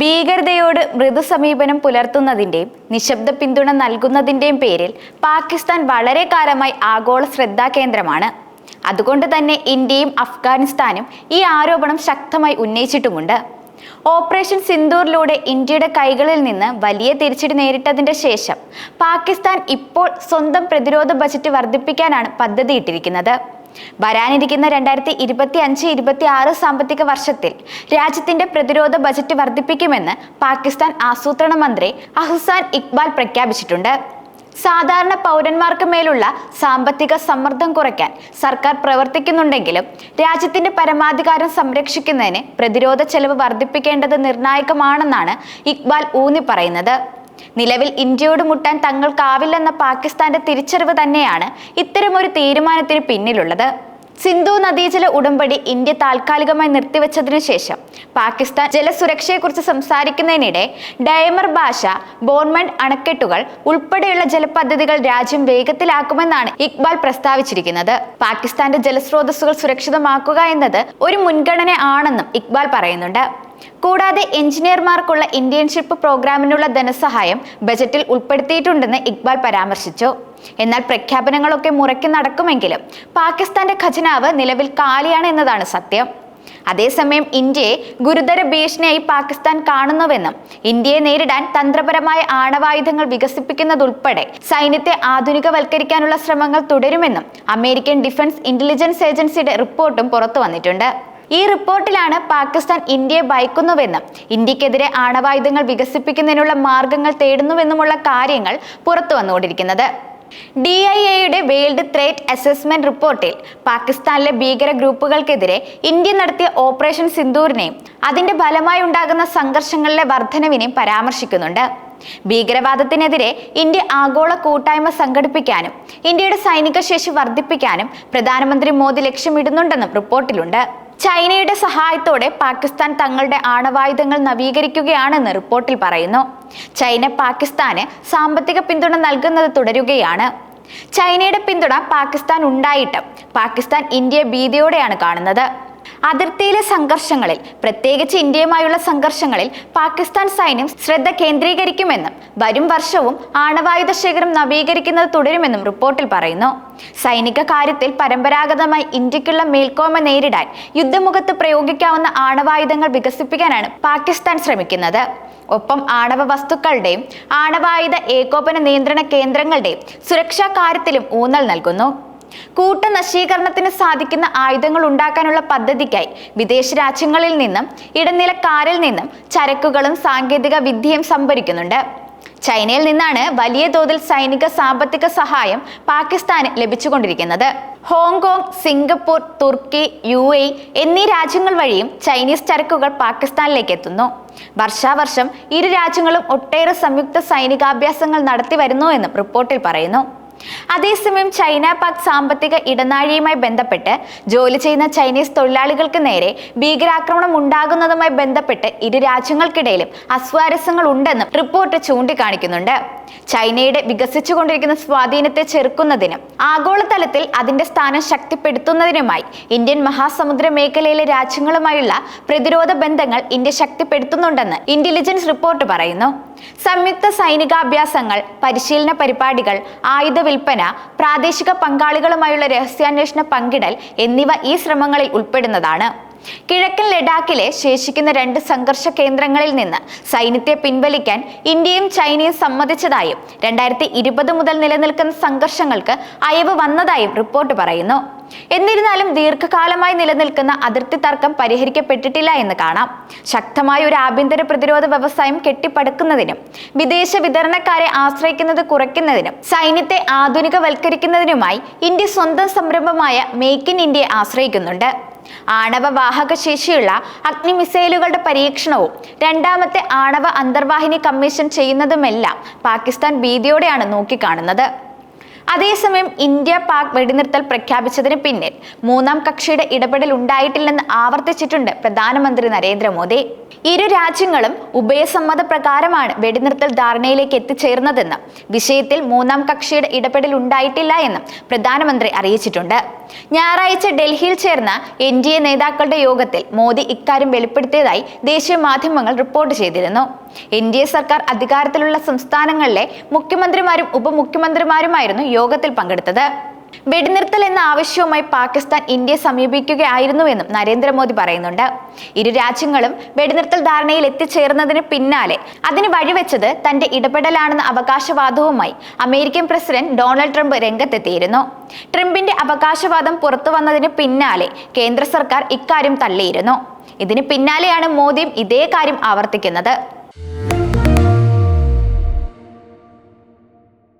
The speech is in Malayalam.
ഭീകരതയോട് മൃദു സമീപനം പുലർത്തുന്നതിന്റെയും നിശബ്ദ പിന്തുണ നൽകുന്നതിന്റെയും പേരിൽ പാകിസ്ഥാൻ വളരെ കാലമായി ആഗോള ശ്രദ്ധാകേന്ദ്രമാണ് അതുകൊണ്ട് തന്നെ ഇന്ത്യയും അഫ്ഗാനിസ്ഥാനും ഈ ആരോപണം ശക്തമായി ഉന്നയിച്ചിട്ടുമുണ്ട്. ഓപ്പറേഷൻ സിന്ദൂറിലൂടെ ഇന്ത്യയുടെ കൈകളിൽ നിന്ന് വലിയ തിരിച്ചടി നേരിട്ടതിന്റെ ശേഷം പാകിസ്ഥാൻ ഇപ്പോൾ സ്വന്തം പ്രതിരോധ ബജറ്റ് വർദ്ധിപ്പിക്കാനാണ് പദ്ധതിയിട്ടിരിക്കുന്നത്. വരാനിരിക്കുന്ന രണ്ടായിരത്തി ഇരുപത്തി അഞ്ച് ഇരുപത്തി ആറ് സാമ്പത്തിക വർഷത്തിൽ രാജ്യത്തിന്റെ പ്രതിരോധ ബജറ്റ് വർദ്ധിപ്പിക്കുമെന്ന് പാകിസ്ഥാൻ ആസൂത്രണ മന്ത്രി അഹ്സാൻ ഇക്ബാൽ പ്രഖ്യാപിച്ചിട്ടുണ്ട്. സാധാരണ പൗരന്മാർക്ക് മേലുള്ള സാമ്പത്തിക സമ്മർദ്ദം കുറയ്ക്കാൻ സർക്കാർ പ്രവർത്തിക്കുന്നുണ്ടെങ്കിലും രാജ്യത്തിന്റെ പരമാധികാരം സംരക്ഷിക്കുന്നതിന് പ്രതിരോധ ചെലവ് വർദ്ധിപ്പിക്കേണ്ടത് നിർണായകമാണെന്നാണ് ഇക്ബാൽ ഊന്നി പറയുന്നത് നിലവിൽ ഇന്ത്യയോട് മുട്ടാൻ തങ്ങൾക്കാവില്ലെന്ന പാകിസ്ഥാന്റെ തിരിച്ചറിവ് തന്നെയാണ് ഇത്തരമൊരു തീരുമാനത്തിന് പിന്നിലുള്ളത്. സിന്ധു നദീജല ഉടമ്പടി ഇന്ത്യ താൽക്കാലികമായി നിർത്തിവെച്ചതിനു ശേഷം പാകിസ്ഥാൻ ജലസുരക്ഷയെക്കുറിച്ച് സംസാരിക്കുന്നതിനിടെ ഡയമർ ഭാഷ ബോൺമണ്ട് അണക്കെട്ടുകൾ ഉൾപ്പെടെയുള്ള ജലപദ്ധതികൾ രാജ്യം വേഗത്തിലാക്കുമെന്നാണ് ഇക്ബാൽ പ്രസ്താവിച്ചിരിക്കുന്നത്. പാകിസ്ഥാന്റെ ജലസ്രോതസ്സുകൾ സുരക്ഷിതമാക്കുക എന്നത് ഒരു മുൻഗണന ആണെന്നും ഇക്ബാൽ പറയുന്നുണ്ട്. കൂടാതെ എഞ്ചിനീയർമാർക്കുള്ള ഇന്റേൺഷിപ്പ് പ്രോഗ്രാമിനുള്ള ധനസഹായം ബജറ്റിൽ ഉൾപ്പെടുത്തിയിട്ടുണ്ടെന്ന് ഇക്ബാൽ പരാമർശിച്ചു. എന്നാൽ പ്രഖ്യാപനങ്ങളൊക്കെ മുറയ്ക്ക് നടക്കുമെങ്കിലും പാകിസ്ഥാന്റെ ഖജനാവ് നിലവിൽ കാലിയാണ് എന്നതാണ് സത്യം. അതേസമയം ഇന്ത്യയെ ഗുരുതര ഭീഷണിയായി പാകിസ്ഥാൻ കാണുന്നുവെന്നും ഇന്ത്യയെ നേരിടാൻ തന്ത്രപരമായ ആണവായുധങ്ങൾ വികസിപ്പിക്കുന്നതുൾപ്പെടെ സൈന്യത്തെ ആധുനികവൽക്കരിക്കാനുള്ള ശ്രമങ്ങൾ തുടരുമെന്നും അമേരിക്കൻ ഡിഫൻസ് ഇന്റലിജൻസ് ഏജൻസിയുടെ റിപ്പോർട്ടും പുറത്തു വന്നിട്ടുണ്ട് ഈ റിപ്പോർട്ടിലാണ് പാകിസ്ഥാൻ ഇന്ത്യയെ ഭയക്കുന്നുവെന്നും ഇന്ത്യക്കെതിരെ ആണവായുധങ്ങൾ വികസിപ്പിക്കുന്നതിനുള്ള മാർഗങ്ങൾ തേടുന്നുവെന്നുമുള്ള കാര്യങ്ങൾ പുറത്തു വന്നുകൊണ്ടിരിക്കുന്നത്. ഡി ഐ എയുടെ വേൾഡ് ത്രേറ്റ് അസസ്മെന്റ് റിപ്പോർട്ടിൽ പാകിസ്ഥാനിലെ ഭീകര ഗ്രൂപ്പുകൾക്കെതിരെ ഇന്ത്യ നടത്തിയ ഓപ്പറേഷൻ സിന്ദൂരിനെയും അതിന്റെ ഫലമായി ഉണ്ടാകുന്ന സംഘർഷങ്ങളിലെ വർധനവിനെയും പരാമർശിക്കുന്നുണ്ട്. ഭീകരവാദത്തിനെതിരെ ഇന്ത്യ ആഗോള കൂട്ടായ്മ സംഘടിപ്പിക്കാനും ഇന്ത്യയുടെ സൈനിക ശേഷി വർദ്ധിപ്പിക്കാനും പ്രധാനമന്ത്രി മോദി ലക്ഷ്യമിടുന്നുണ്ടെന്നും റിപ്പോർട്ടിലുണ്ട്. ചൈനയുടെ സഹായത്തോടെ പാകിസ്ഥാൻ തങ്ങളുടെ ആണവായുധങ്ങൾ നവീകരിക്കുകയാണെന്ന് റിപ്പോർട്ടിൽ പറയുന്നു. ചൈന പാകിസ്ഥാന് സാമ്പത്തിക പിന്തുണ നൽകുന്നത് തുടരുകയാണ്. ചൈനയുടെ പിന്തുണ പാകിസ്ഥാൻ ഉണ്ടായിട്ടും പാകിസ്ഥാൻ ഇന്ത്യയെ ഭീതിയോടെയാണ് കാണുന്നത്. അതിർത്തിയിലെ സംഘർഷങ്ങളിൽ പ്രത്യേകിച്ച് ഇന്ത്യയുമായുള്ള സംഘർഷങ്ങളിൽ പാകിസ്ഥാൻ സൈന്യം ശ്രദ്ധ കേന്ദ്രീകരിക്കുമെന്നും വരും വർഷവും ആണവായുധ ശേഖരം നവീകരിക്കുന്നത് തുടരുമെന്നും റിപ്പോർട്ടിൽ പറയുന്നു. സൈനിക കാര്യത്തിൽ പരമ്പരാഗതമായി ഇന്ത്യക്കുള്ള മേൽക്കോയ്മ നേരിടാൻ യുദ്ധമുഖത്ത് പ്രയോഗിക്കാവുന്ന ആണവായുധങ്ങൾ വികസിപ്പിക്കാനാണ് പാകിസ്ഥാൻ ശ്രമിക്കുന്നത്. ഒപ്പം ആണവ വസ്തുക്കളുടെയും ആണവായുധ ഏകോപന നിയന്ത്രണ കേന്ദ്രങ്ങളുടെയും സുരക്ഷാ കാര്യത്തിലും ഊന്നൽ നൽകുന്നു. കൂട്ട നശീകരണത്തിന് സാധിക്കുന്ന ആയുധങ്ങൾ ഉണ്ടാക്കാനുള്ള പദ്ധതിക്കായി വിദേശ രാജ്യങ്ങളിൽ നിന്നും ഇടനിലക്കാരിൽ നിന്നും ചരക്കുകളും സാങ്കേതിക വിദ്യയും സംഭരിക്കുന്നുണ്ട്. ചൈനയിൽ നിന്നാണ് വലിയ തോതിൽ സൈനിക സാമ്പത്തിക സഹായം പാകിസ്ഥാന് ലഭിച്ചുകൊണ്ടിരിക്കുന്നത്. ഹോങ്കോങ് സിംഗപ്പൂർ തുർക്കി യു എ എന്നീ രാജ്യങ്ങൾ വഴിയും ചൈനീസ് ചരക്കുകൾ പാകിസ്ഥാനിലേക്ക് എത്തുന്നു. വർഷാവർഷം ഇരു രാജ്യങ്ങളും ഒട്ടേറെ സംയുക്ത സൈനികാഭ്യാസങ്ങൾ നടത്തി വരുന്നു എന്നും റിപ്പോർട്ടിൽ പറയുന്നു. അതേസമയം ചൈന പാക് സാമ്പത്തിക ഇടനാഴിയുമായി ബന്ധപ്പെട്ട് ജോലി ചെയ്യുന്ന ചൈനീസ് തൊഴിലാളികൾക്ക് നേരെ ഭീകരാക്രമണം ഉണ്ടാകുന്നതുമായി ബന്ധപ്പെട്ട് ഇരു രാജ്യങ്ങൾക്കിടയിലും അസ്വാരസ്യങ്ങൾ ഉണ്ടെന്നും റിപ്പോർട്ട് ചൂണ്ടിക്കാണിക്കുന്നുണ്ട്. ചൈനയുടെ വികസിച്ചുകൊണ്ടിരിക്കുന്ന സ്വാധീനത്തെ ചെറുക്കുന്നതിനും ആഗോളതലത്തിൽ അതിന്റെ സ്ഥാനം ശക്തിപ്പെടുത്തുന്നതിനുമായി ഇന്ത്യൻ മഹാസമുദ്ര മേഖലയിലെ രാജ്യങ്ങളുമായുള്ള പ്രതിരോധ ബന്ധങ്ങൾ ഇന്ത്യ ശക്തിപ്പെടുത്തുന്നുണ്ടെന്ന് ഇന്റലിജൻസ് റിപ്പോർട്ട് പറയുന്നു. സംയുക്ത സൈനികാഭ്യാസങ്ങൾ പരിശീലന പരിപാടികൾ ആയുധ വിൽപ്പന പ്രാദേശിക പങ്കാളികളുമായുള്ള രഹസ്യാന്വേഷണ പങ്കിടൽ എന്നിവ ഈ ശ്രമങ്ങളിൽ ഉൾപ്പെടുന്നതാണ്. കിഴക്കൻ ലഡാക്കിലെ ശേഷിക്കുന്ന രണ്ട് സംഘർഷ കേന്ദ്രങ്ങളിൽ നിന്ന് സൈന്യത്തെ പിൻവലിക്കാൻ ഇന്ത്യയും ചൈനയും സമ്മതിച്ചതായും രണ്ടായിരത്തി ഇരുപത് മുതൽ നിലനിൽക്കുന്ന സംഘർഷങ്ങൾക്ക് അയവ് വന്നതായും റിപ്പോർട്ട് പറയുന്നു. എന്നിരുന്നാലും ദീർഘകാലമായി നിലനിൽക്കുന്ന അതിർത്തി തർക്കം പരിഹരിക്കപ്പെട്ടിട്ടില്ല എന്ന് കാണാം. ശക്തമായ ഒരു ആഭ്യന്തര പ്രതിരോധ വ്യവസായം കെട്ടിപ്പടുക്കുന്നതിനും വിദേശ വിതരണക്കാരെ ആശ്രയിക്കുന്നത് കുറയ്ക്കുന്നതിനും സൈന്യത്തെ ആധുനികവൽക്കരിക്കുന്നതിനുമായി ഇന്ത്യ സ്വന്തം സംരംഭമായ മേക്ക് ഇൻ ഇന്ത്യയെ ആശ്രയിക്കുന്നുണ്ട്. ആണവ വാഹക ശേഷിയുള്ള അഗ്നി മിസൈലുകളുടെ പരീക്ഷണവും രണ്ടാമത്തെ ആണവ അന്തർവാഹിനി കമ്മീഷൻ ചെയ്യുന്നതുമെല്ലാം പാകിസ്ഥാൻ ഭീതിയോടെയാണ് നോക്കിക്കാണുന്നത്. അതേസമയം ഇന്ത്യ പാക് വെടിനിർത്തൽ പ്രഖ്യാപിച്ചതിന് പിന്നിൽ മൂന്നാം കക്ഷിയുടെ ഇടപെടൽ ഉണ്ടായിട്ടില്ലെന്ന് ആവർത്തിച്ചിട്ടുണ്ട് പ്രധാനമന്ത്രി നരേന്ദ്രമോദി. ഇരു രാജ്യങ്ങളും ഉഭയസമ്മത പ്രകാരമാണ് വെടിനിർത്തൽ ധാരണയിലേക്ക് എത്തിച്ചേർന്നതെന്നും വിഷയത്തിൽ മൂന്നാം കക്ഷിയുടെ ഇടപെടൽ ഉണ്ടായിട്ടില്ല എന്നും പ്രധാനമന്ത്രി അറിയിച്ചിട്ടുണ്ട്. ഞായറാഴ്ച ഡൽഹിയിൽ ചേർന്ന എൻ ഡി എ നേതാക്കളുടെ യോഗത്തിൽ മോദി ഇക്കാര്യം വെളിപ്പെടുത്തിയതായി ദേശീയ മാധ്യമങ്ങൾ റിപ്പോർട്ട് ചെയ്തിരുന്നു. എൻ ഡി എ സർക്കാർ അധികാരത്തിലുള്ള സംസ്ഥാനങ്ങളിലെ മുഖ്യമന്ത്രിമാരും ഉപമുഖ്യമന്ത്രിമാരുമായിരുന്നു യോഗത്തിൽ പങ്കെടുത്തത്. വെടിനിർത്തൽ എന്ന ആവശ്യവുമായി പാകിസ്ഥാൻ ഇന്ത്യയെ സമീപിക്കുകയായിരുന്നുവെന്നും നരേന്ദ്രമോദി പറയുന്നുണ്ട്. ഇരു രാജ്യങ്ങളും വെടിനിർത്തൽ ധാരണയിൽ എത്തിച്ചേർന്നതിന് പിന്നാലെ അതിന് വഴിവെച്ചത് തന്റെ ഇടപെടലാണെന്ന അവകാശവാദവുമായി അമേരിക്കൻ പ്രസിഡന്റ് ഡൊണാൾഡ് ട്രംപ് രംഗത്തെത്തിയിരുന്നു. ട്രംപിന്റെ അവകാശവാദം പുറത്തു വന്നതിന് പിന്നാലെ കേന്ദ്ര സർക്കാർ ഇക്കാര്യം തള്ളിയിരുന്നു. ഇതിന് പിന്നാലെയാണ് മോദിയും ഇതേ കാര്യം ആവർത്തിക്കുന്നത്.